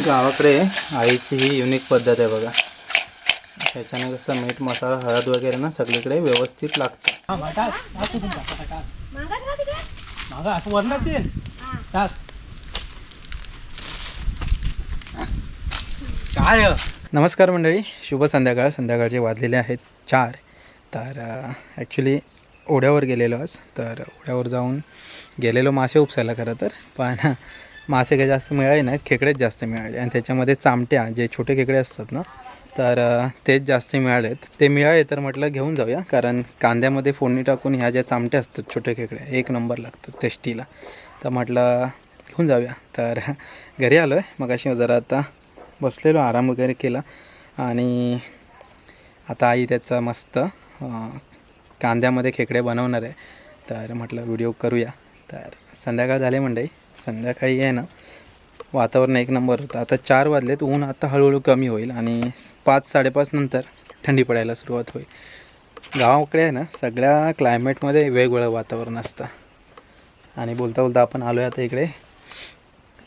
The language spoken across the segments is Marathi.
गावाकडे आईची ही युनिक पद्धत आहे बघा. त्याच्याने कसं मीठ मसाला हळद वगैरे ना सगळीकडे व्यवस्थित लागतं. काय? नमस्कार मंडळी शुभ संध्याकाळ. संध्याकाळचे वाजलेले आहेत चार. तर ॲक्च्युली ओढ्यावर गेलेलो आज. तर ओढ्यावर जाऊन गेलेलो मासे उपसायला खरं तर. पण मासे काही जास्त मिळाले नाहीत खेकडेच जास्त मिळाले. आणि त्याच्यामध्ये चामट्या जे छोटे खेकडे असतात ना तर तेच जास्त मिळालेत. ते मिळाले तर म्हटलं घेऊन जाऊया कारण कांद्यामध्ये फोडणी टाकून ह्या ज्या चामट्या असतात छोटे खेकडे एक नंबर लागतात टेस्टीला. तर म्हटलं घेऊन जाऊया. तर घरी आलो आहे मग अशी जरा आता बसलेलो आराम वगैरे केला. आणि आता आई त्याचा मस्त कांद्यामध्ये खेकडे बनवणार आहे. तर म्हटलं व्हिडिओ करूया. तर संध्याकाळ झाले मंडई संध्याकाळी आहे ना वातावरण एक नंबर होतं. आता चार वाजलेत ऊन आता हळूहळू कमी होईल आणि पाच साडेपाच नंतर थंडी पडायला सुरुवात होईल. गावाकडे आहे ना सगळ्या क्लायमेटमध्ये वेगवेगळं वातावरण असतं. आणि बोलता बोलता आपण आलो आहे आता इकडे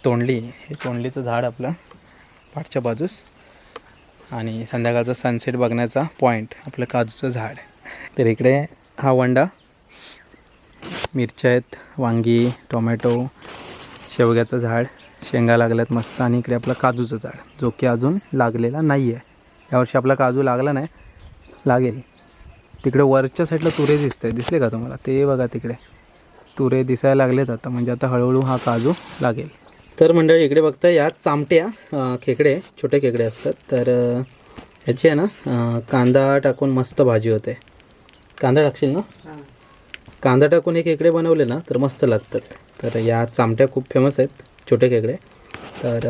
तोंडली. हे तोंडलीचं झाड आपलं पाठच्या बाजूस. आणि संध्याकाळचा सनसेट बघण्याचा पॉईंट आपलं काजूचं झाड. तर इकडे हा वंडा. मिरच्या आहेत वांगी टोमॅटो शेवग्याचं झाड शेंगा लागल्यात मस्त आणि इकडे आपलं काजूचं झाड जो की अजून लागलेला नाही आहे यावर्षी आपला काजू लागला नाही लागेल. तिकडे वरच्या साईडला तुरे दिसत आहे दिसले का तुम्हाला? ते बघा तिकडे. तुरे दिसायला लागलेत आता म्हणजे आता हळूहळू हा काजू लागेल. तर मंडळी इकडे बघता या चामट्या खेकडे छोटे खेकडे असतात. तर ह्याची आहे ना कांदा टाकून मस्त भाजी होते. कांदा टाकशील ना? कांदा टाकून हे खेकडे बनवले ना तर मस्त लागतात. तर या चामट्या खूप फेमस आहेत छोटे खेकडे. तर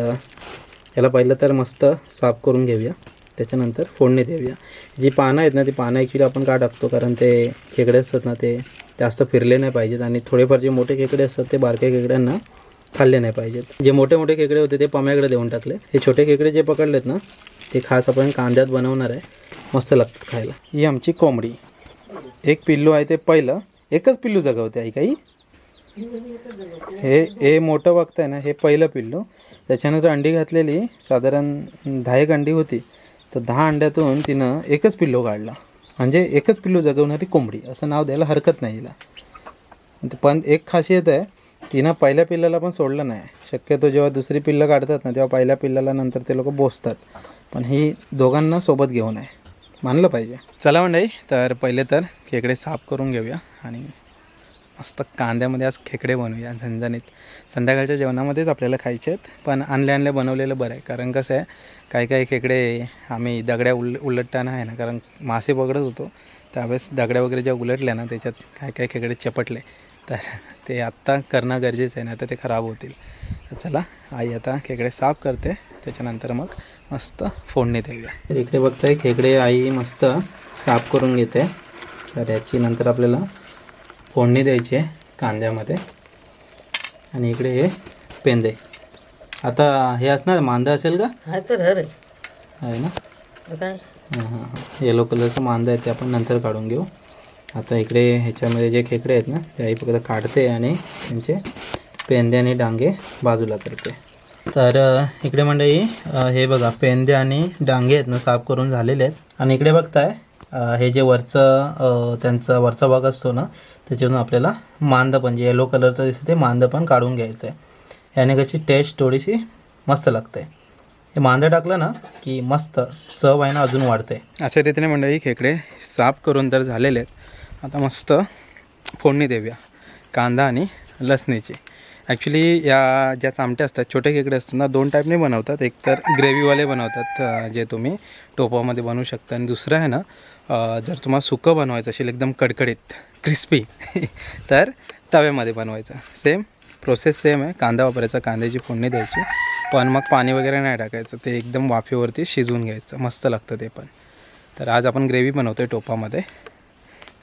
याला पहिलं तर मस्त साफ करून घेऊया. त्याच्यानंतर फोडणी देऊया. जी पानं आहेत ना ती पानं ॲक्च्युली आपण का टाकतो? कारण ते खेकडे असतात ना ते जास्त फिरले नाही पाहिजेत आणि थोडेफार जे मोठे खेकडे असतात ते बारक्या खेकड्यांना खाल्ले नाही पाहिजेत. जे मोठे मोठे खेकडे होते ते पम्याकडे देऊन टाकले. हे छोटे खेकडे जे पकडलेत ना ते खास आपण कांद्यात बनवणार आहे. मस्त लागतात खायला. ही आमची कोंबडी. एक पिल्लू आहे ते पहिलं. एकच पिल्लू जगवते आई काही? हे हे मोठं बघताय ना हे पहिलं पिल्लू. त्याच्यानंतर अंडी घातलेली साधारण दहा एक अंडी होती तर दहा अंड्यातून तिनं एकच पिल्लू काढला. म्हणजे एकच पिल्लू जगवणारी कोंबडी असं नाव द्यायला हरकत नाही हिला. पण एक खासियत आहे तिनं पहिल्या पिल्लाला पण सोडलं नाही. शक्यतो जेव्हा दुसरी पिल्लं काढतात ना तेव्हा पहिल्या पिल्लाला नंतर ते लोक बोसतात. पण ही दोघांना सोबत घेऊन आहे. मानलं पाहिजे. चला मंडळी तर पहिले तर खेकडे साफ करून घेऊया आणि मस्त कांद्यामध्ये आज खेकडे बनवूया झणझणीत. संध्याकाळच्या जेवणामध्येच आपल्याला खायचे आहेत पण आणले आणले बनवलेलं बरं आहे. कारण कसं आहे काही काही खेकडे आम्ही दगड्या उल उलटताना आहे ना कारण मासे पकडत होतो. त्यावेळेस दगड्या वगैरे ज्या उलटल्या ना त्याच्यात काय काय खेकडे चपटले. तर ते आत्ता करणं गरजेचं आहे ना तर ते खराब होतील. चला आई आता खेकडे साफ करते. त्याच्यानंतर मग मस्त फोडणी देऊया. तर इकडे बघताय खेकडे आई मस्त साफ करून घेते. तर याची नंतर आपल्याला फोडणी द्यायची आहे कांद्यामध्ये. आणि इकडे हे पेंदे. आता हे असणार मांदा असेल का? हा तर हर आहे ना? काय? हां हां हां. येलो कलरचं मांदा आहे ते आपण नंतर काढून घेऊ. आता इकडे ह्याच्यामध्ये जे खेकडे आहेत ना ते आई फक्त काढते आणि त्यांचे पेंदे आणि डांगे बाजूला करते. तर इकडे मंडळी हे बघा पेंदे आणि डांगे आहेत ना साफ करून झालेले आहेत. आणि इकडे बघताय हे जे वरचं त्यांचा वरचा भाग असतो ना त्याच्यावरून आपल्याला मांद पण जे येलो कलरचं दिसतं ते मांद पण काढून घ्यायचं आहे याने कशी टेस्ट थोडीशी मस्त लागते. हे मांदं टाकलं ना की मस्त चव आहे ना अजून वाढते. अशा रीतीने मंडळी खेकडे साफ करून तर झालेले आहेत. आता मस्त फोडणी देऊया कांदा आणि लसणीची. ॲक्च्युली या ज्या चामट्या असतात छोटे खेकडे असतात ना दोन टाईपने बनवतात. एक तर ग्रेव्हीवाले बनवतात जे तुम्ही टोपामध्ये बनवू शकता. आणि दुसरं आहे ना जर तुम्हाला सुकं बनवायचं असेल एकदम कडकडीत क्रिस्पी तर तव्यामध्ये बनवायचं. सेम प्रोसेस सेम आहे. कांदा वापरायचा कांद्याची फोडणी द्यायची. पण मग पाणी वगैरे नाही टाकायचं. ते एकदम वाफेवरती शिजवून घ्यायचं. मस्त लागतं ते पण. तर आज आपण ग्रेव्ही बनवतो आहे टोपामध्ये.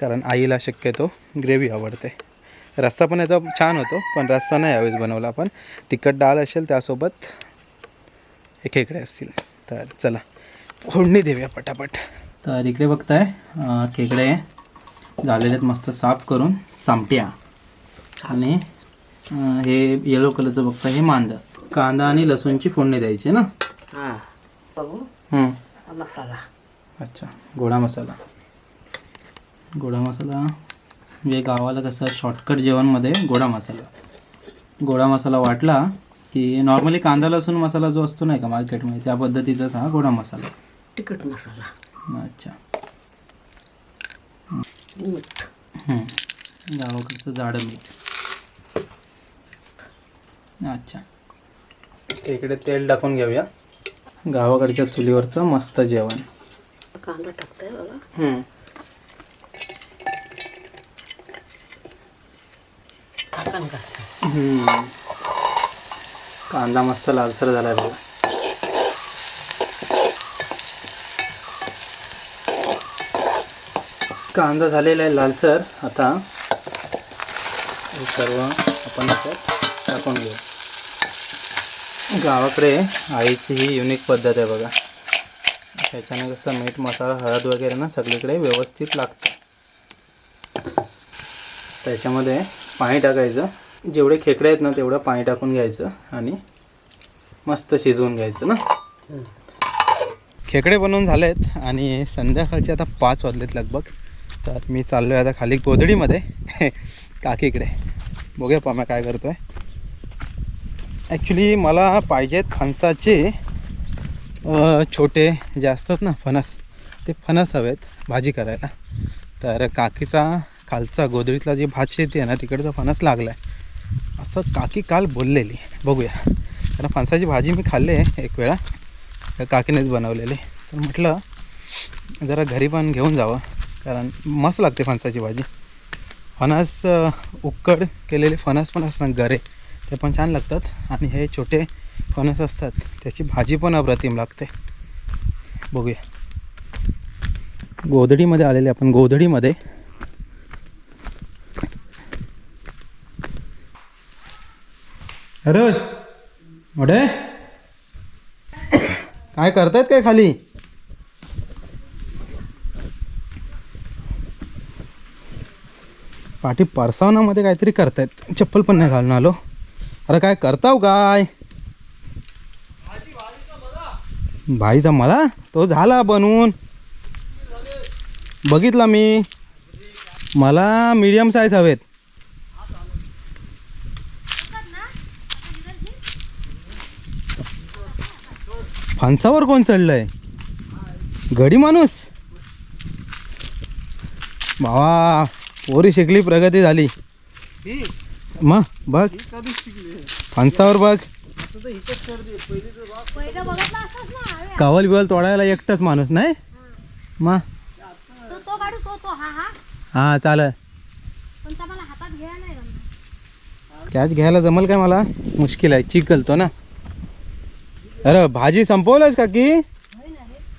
कारण आईला शक्यतो ग्रेव्ही आवडते. रस्सा पण याचा छान होतो पण रस्सा नाही यावेळेस बनवला आपण. तिखट डाळ असेल त्यासोबत हे खेकडे असतील. तर चला फोडणी देऊया पटापट. तर इकडे बघताय खेकडे झालेले आहेत मस्त साफ करून चामट्या. आणि हे येलो कलरचं बघताय हे मांद. कांदा आणि लसूणची फोडणी द्यायची ना? हां. हा मसाला. अच्छा गोडा मसाला. गोडा मसाला म्हणजे गावाला कसं शॉर्टकट जेवणमध्ये गोडा मसाला. गोडा मसाला वाटला की नॉर्मली कांदा लसूण मसाला जो असतो नाही का मार्केटमध्ये त्या पद्धतीचाच हा गोडा मसाला. तिखट मसाला. अच्छा. गावाकडचं जाडं मीठ. अच्छा. इकडे तेल टाकून घेऊया. गावाकडच्या चुलीवरचं मस्त जेवण. कांदा टाकताय कांदा मस्त लालसर झालाय बघा. कांदा झालेला आहे लालसर. आता हे सर्व आपण टाकून घेऊ. गावाकडे आईची ही युनिक पद्धत आहे बघा. त्याच्याने कसं मीठ मसाला हळद वगैरे ना सगळीकडे व्यवस्थित लागतं. त्याच्यामध्ये पाणी टाकायचं. जेवढे खेकडे आहेत ना तेवढं पाणी टाकून घ्यायचं आणि मस्त शिजवून घ्यायचं ना. खेकडे बनवून झालेत आणि संध्याकाळचे आता पाच वाजलेत लगभग. तर मी चाललो आहे आता खाली गोधडीमध्ये. काकीकडे बघूया पाम्या काय करतो आहे ॲक्च्युली मला पाहिजेत फणसाचे छोटे जे असतात ना फणस ते फणस हवेत भाजी करायला. तर काकीचा खालचा गोधडीतला जी भात शेती आहे ना तिकडचा फणस लागला आहे असं काकी काल बोललेली. बघूया. कारण फणसाची भाजी मी खाल्ली आहे एक वेळा. त्या काकीनेच बनवलेली. तर म्हटलं जरा घरी पण घेऊन जावं कारण मस्त लागते फणसाची भाजी. फणस उक्कड केलेले फणस पण असतात गरे ते पण छान लागतात. आणि हे छोटे फणस असतात त्याची भाजी पण अप्रतिम लागते. बघूया. गोधडीमध्ये आलेले आपण गोधडीमध्ये अरे मोठे? काय करतायत काय खाली? पाठी परसावनामध्ये काहीतरी करतायत. चप्पल पण नाही घालून आलो. अरे काय करताव काय? भाईचा मला? तो झाला बनवून. बघितला मी. मला मीडियम साईज हवेत. फणसावर कोण चढलंय? गडी माणूस? भावा पोरी शिकली प्रगती झाली. मग बघ. फणसावर बघ. कवल बिवल तोडायला एकटाच माणूस नाही? मग तो तो काढू तो तो हा हा. हां जमणार. कॅच घ्यायला जमल काय मला? मुश्किल आहे चिक घालतो ना. अरे भाजी संपवलंच का की?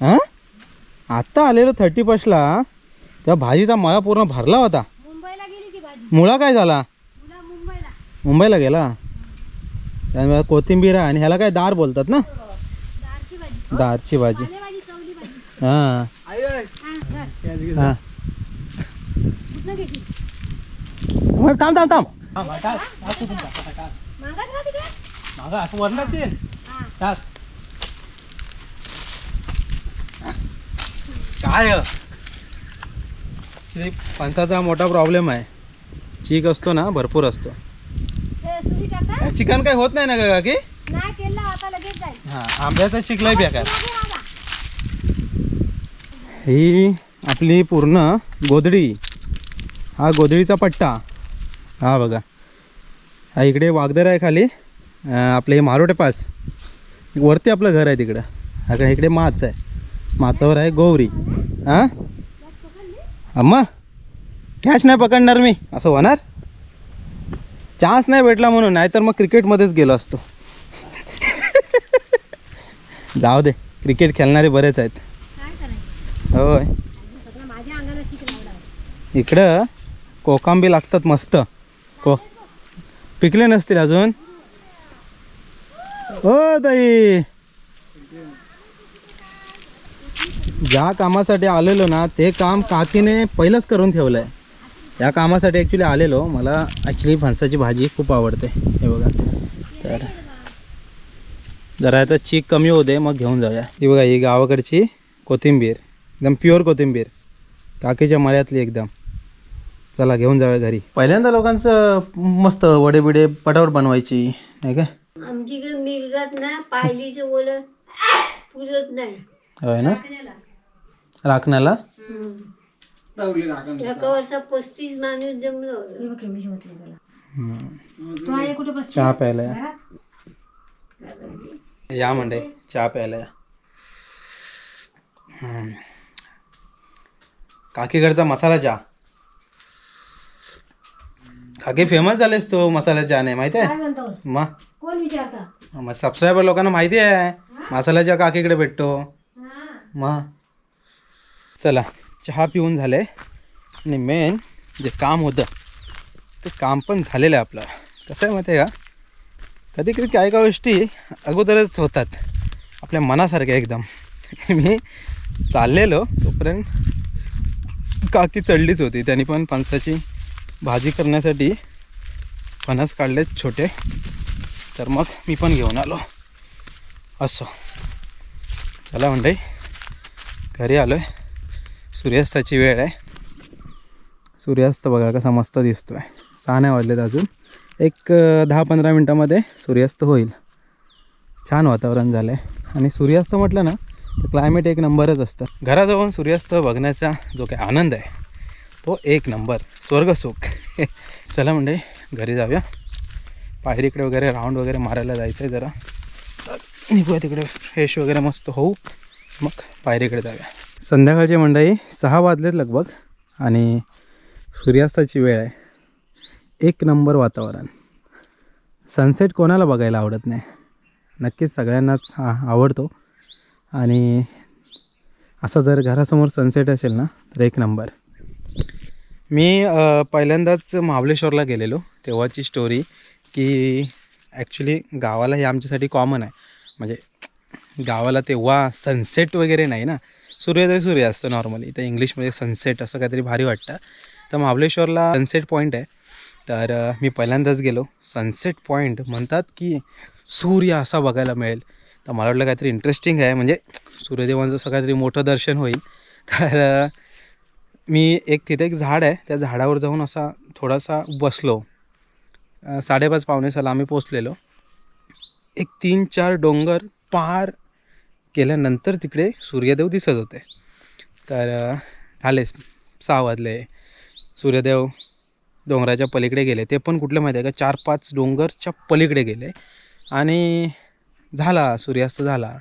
हां? आत्ता आलेलो थर्टी फर्स्टला त्या भाजीचा मळा पूर्ण भरला होता. मुंबईला गेली ती भाजी. मुळा काय झाला? मुंबईला. मुंबईला गेला? त्यामुळे कोथिंबीर आहे आणि ह्याला काय दार बोलतात ना? दारची भाजी. दारची भाजी. हां. हा हां. घेशील? मग थांब थांब थांब. मागं असं वर टाकशील हा. टाक. काय फणसाचा मोठा प्रॉब्लेम आहे. चीक असतो ना भरपूर असतो. चिकन काय होत नाही ना का की हां आंब्याचा चिकलाय बेकार. ही आपली पूर्ण गोधडी. हा गोधडीचा पट्टा. हा बघा. हा इकडे वागदर आहे खाली. आपले मारोटे पास. वरती आपलं घर आहे तिकडं. हा का इकडे माच आहे. माचावर आहे गौरी हां? अम्मा कॅच नाही पकडणार मी. असं होणार? चान्स नाही भेटला म्हणून नाहीतर मग क्रिकेटमध्येच गेलो असतो. जाऊ दे क्रिकेट खेळणारे बरेच आहेत. होय. इकडं कोकांबी लागतात मस्त. को पिकले नसतील अजून? हो ताई. ज्या कामासाठी आलेलो ना ते काम काकीने पहिलंच करून ठेवलं आहे या कामासाठी ॲक्च्युली आलेलो. मला ॲक्च्युली फणसाची भाजी खूप आवडते. हे बघा. तर जरा याचा चीक कमी होते मग घेऊन जाऊया. ही बघा ही गावाकडची कोथिंबीर. एकदम प्युअर कोथिंबीर. काकीच्या मळ्यातली एकदम. चला घेऊन जाऊया घरी. पहिल्यांदा लोकांचं मस्त वडे बिडे पटावर बनवायची नाही का? मिरगात ना वड पुरत नाही. होय ना? राखण्याला? एका वर्षात पस्तीस माणूस जमलो चहा प्यायला या. या म्हणजे चहा प्यायला या. हम्म. काकीकडचा मसाला चहा. काकी फेमस झालेस तो मसाला चहा नाही माहिती आहे? मग कोण विचारता? मग सबस्क्रायबर लोकांना माहिती आहे. मसाला चहा काकीकडे भेटतो. मग चला चहा पिऊन झाले आणि मेन जे काम होतं ते काम पण झालेलं आहे आपलं. कसं आहे माहिती आहे का? कधी कधी काय काय गोष्टी अगोदरच होतात. आपल्या मनासारख्या एकदम. मी चाललेलो तोपर्यंत काकी चढलीच होती. त्यांनी पण फणसाची भाजी करण्यासाठी फणस काढले छोटे. तर मग मी पण घेऊन आलो. असो. चला म्हणजे घरी आलो आहे सूर्यास्ताची वेळ आहे. सूर्यास्त बघा कसा मस्त दिसतो आहे सहा नाही वाजलेत अजून. एक दहा पंधरा मिनटामध्ये सूर्यास्त होईल. छान वातावरण झालं आहे आणि सूर्यास्त म्हटलं ना तर क्लायमेट एक नंबरच असतं. घराजवळून सूर्यास्त बघण्याचा जो काही आनंद आहे तो एक नंबर. स्वर्गसुख चला म्हणजे घरी जाऊया. पायरीकडे वगैरे राऊंड वगैरे मारायला जायचं आहे जरा. तर निघूया तिकडे. फ्रेश वगैरे मस्त होऊ. मग पायरीकडे जाऊया. संध्याकाळची मंडळी सहा वाजलेत लगभग आणि सूर्यास्ताची वेळ आहे. एक नंबर वातावरण. सनसेट कोणाला बघायला आवडत नाही. नक्कीच सगळ्यांनाच आवडतो. आणि असं जर घरासमोर सनसेट असेल ना तर एक नंबर. मी पहिल्यांदाच महाबलेश्वरला गेलेलो. तेव्हाची स्टोरी की ॲक्च्युली गावाला हे आमच्यासाठी कॉमन आहे. म्हणजे गावाला तेव्हा सनसेट वगैरे नाही ना. सूर्योदय सूर्य असतं नॉर्मली तर इंग्लिशमध्ये सनसेट असं काहीतरी भारी वाटतं. तर महाबळेश्वरला सनसेट पॉईंट आहे. तर मी पहिल्यांदाच गेलो. सनसेट पॉईंट म्हणतात की सूर्य असा बघायला मिळेल. तर मला वाटलं काहीतरी इंटरेस्टिंग आहे. म्हणजे सूर्यदेवांचं असं काहीतरी मोठं दर्शन होईल. तर मी एक तिथे एक झाड आहे. त्या झाडावर जाऊन असा थोडासा बसलो. साडेपाच पावणे साला आम्ही पोचलेलो एक तीन चार डोंगर पार केल्यानंतर तिकडे सूर्यदेव दिसत होते. तर अ, झाले. सहा वाजले. सूर्यदेव डोंगराच्या पलीकडे गेले. ते पण कुठले माहिती आहे का? चार पाच डोंगरच्या पलीकडे गेले. आणि झाला सूर्यास्त झाला.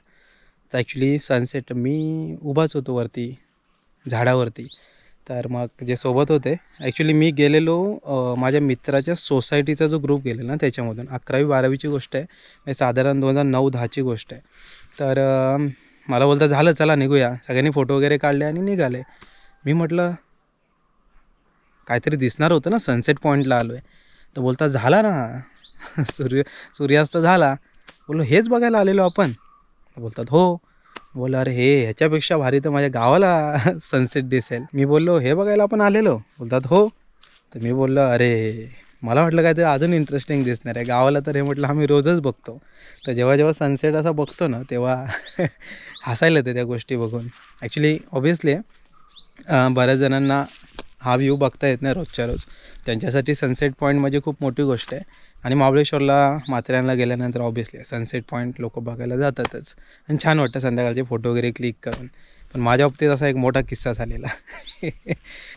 तर ॲक्च्युली सनसेट मी उभाच होतो वरती झाडावरती. तर मग जे सोबत होते ॲक्च्युली मी गेलेलो माझ्या मित्राच्या सोसायटीचा जो ग्रुप गेलेला ना त्याच्यामधून. अकरावी बारावीची गोष्ट आहे. म्हणजे साधारण दोन हजार नऊ दहाची गोष्ट आहे. तर मला बोलता झालं चला निघूया. सगळ्यांनी फोटो वगैरे काढले आणि निघाले. मी म्हटलं काहीतरी दिसणार होतं ना सनसेट पॉईंटला आलो आहे तर बोलता झाला ना. सूर्य सूर्यास्त झाला. बोललो हेच बघायला आलेलो आपण. बोलतात हो. बोललं अरे हे ह्याच्यापेक्षा भारी तर माझ्या गावाला सनसेट दिसेल. मी बोललो हे बघायला आपण आलेलो. बोलतात हो. तर मी बोललो अरे. मला वाटलं काहीतरी अजून इंटरेस्टिंग दिसणार आहे. गावाला तर हे म्हटलं आम्ही रोजच बघतो. तर जेव्हा जेव्हा सनसेट असा बघतो ना तेव्हा हसायला येते त्या गोष्टी बघून. ॲक्च्युली ऑब्वियसली बऱ्याच जणांना हा व्ह्यू बघता येत नाही रोजच्या रोज. त्यांच्यासाठी सनसेट पॉईंट म्हणजे खूप मोठी गोष्ट आहे. आणि महाबळेश्वरला माथेरानला गेल्यानंतर ऑब्वियसली सनसेट पॉईंट लोक बघायला जातातच. आणि छान वाटतं संध्याकाळचे फोटो वगैरे क्लिक करून. पण माझ्या बाबतीत असा एक मोठा किस्सा झालेला.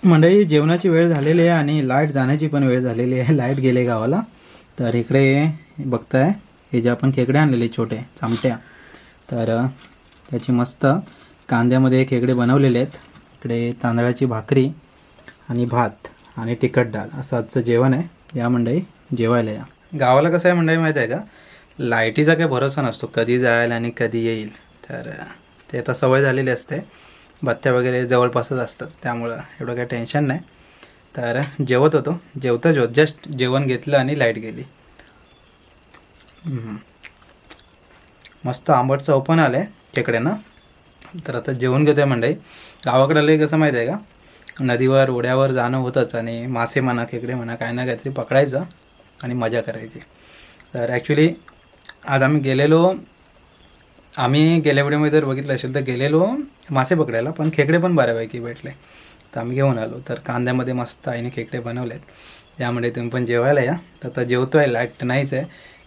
मंडळी जेवणाची वेळ झालेली आहे आणि लाइट जाण्याची पण वेळ झालेली आहे. लाइट गेले गावाला. तर इकडे बघताय हे जे आपण खेकडे आणलेले छोटे चामट्या. तर त्याची मस्त कांद्यामध्ये खेकडे बनवलेले आहेत. इकडे तांदळाची भाकरी आणि भात आणि तिखट डाळ. असं आजचं जेवण आहे. या मंडळी जेवायला या. गावाला कसं आहे मंडळी माहीत आहे का? लाईटीचा काही भरोसा नसतो. कधी जाईल आणि कधी येईल. तर ते आता सवय झालेली असते. बत्त्या वगैरे जवळपासच असतात. त्यामुळं एवढं काही टेन्शन नाही. तर जेवत होतो. जेवता जेवत. जस्ट जेवण घेतलं आणि लाइट गेली. मस्त आंबट चव पण आलं आहे खेकड्यांना. तर आता जेवण घेतो आहे मंडई. गावाकडे लई कसं माहीत आहे का? नदीवर ओढ्यावर जाणं होतंच आणि मासे म्हणा खेकडे म्हणा काय ना काहीतरी पकडायचं आणि मजा करायची. तर ॲक्च्युली आज आम्ही गेलेलो आम्ही गेल्या व्हिडिओमध्ये जर बघितलं असेल तर गेलेलो मासे पकडायला पण खेकडे पण बऱ्यापैकी भेटले. तर आम्ही घेऊन आलो. तर कांद्यामध्ये मस्त आईने खेकडे बनवलेत. त्यामुळे तुम्ही पण जेवायला या. तर आता जेवतो आहे लाइट नाहीच आहे.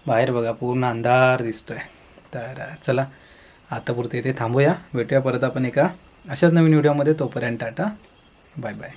बाहेर बघा पूर्ण अंधार दिसतो आहे तर चला आता पुरते इथे थांबूया. भेटूया परत आपण एका अशाच नवीन व्हिडिओमध्ये. तोपर्यंत टाटा. Bye bye.